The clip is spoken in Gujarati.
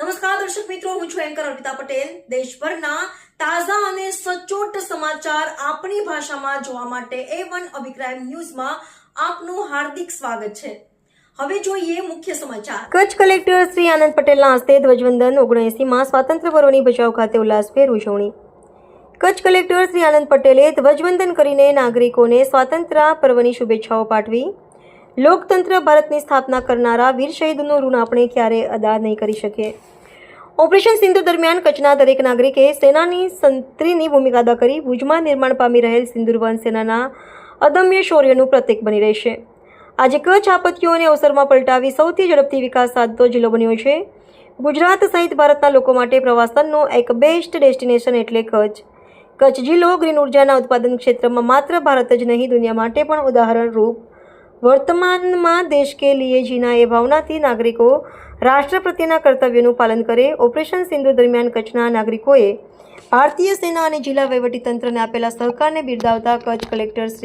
નમસ્કાર, દર્શક મિત્રો, હું છું એન્કર અર્પિતા પટેલ. દેશભરના તાજા અને સચોટ સમાચાર આપણી ભાષામાં જોવા માટે એ વન અભિપ્રાય ન્યૂઝમાં આપનું હાર્દિક સ્વાગત છે. હવે જોઈએ મુખ્ય સમાચાર. કચ્છ કલેક્ટર શ્રી આનંદ પટેલના હસ્તે ધ્વજવંદન ઓગણએસીમાં સ્વાતંત્ર્ય પર્વની ભચાઉ ખાતે ઉલ્લાસભેર ઉજવણી. કચ્છ કલેક્ટર શ્રી આનંદ પટેલે ધ્વજવંદન કરીને નાગરિકોને સ્વાતંત્ર્ય પર્વની શુભેચ્છાઓ પાઠવી. લોકતંત્ર ભારતની સ્થાપના કરનારા વીર શહીદનું ઋણ આપણે ક્યારેય અદા નહીં કરી શકીએ? ઓપરેશન સિંધુ દરમિયાન કચ્છના દરેક નાગરિકે સેનાની સંત્રીની ભૂમિકા અદા કરી, ભુજમાં નિર્માણ પામી રહેલ સિંદુરવન સેનાના અદમ્ય શૌર્યનું પ્રતીક બની રહેશે. આજે કચ્છ આપત્તિઓને અવસરમાં પલટાવી સૌથી ઝડપથી વિકાસ સાધતો જિલ્લો બન્યો છે. ગુજરાત સહિત ભારતના લોકો માટે પ્રવાસનનું એક બેસ્ટ ડેસ્ટિનેશન એટલે કચ્છ. કચ્છ જિલ્લો ગ્રીન ઉર્જાના ઉત્પાદન ક્ષેત્રમાં માત્ર ભારત જ નહીં, દુનિયા માટે પણ ઉદાહરણરૂપ વર્તમાનમાં દેશ કે લીએ જીના એ ભાવનાથી નાગરિકો રાષ્ટ્ર પ્રત્યેના કર્તવ્યનું પાલન કરે. ઓપરેશન સિંધુ દરમિયાન કચ્છના નાગરિકોએ ભારતીય સેના અને જિલ્લા વહીવટીતંત્રને આપેલા સહકારને બિરદાવતા કચ્છ કલેક્ટર શ્રી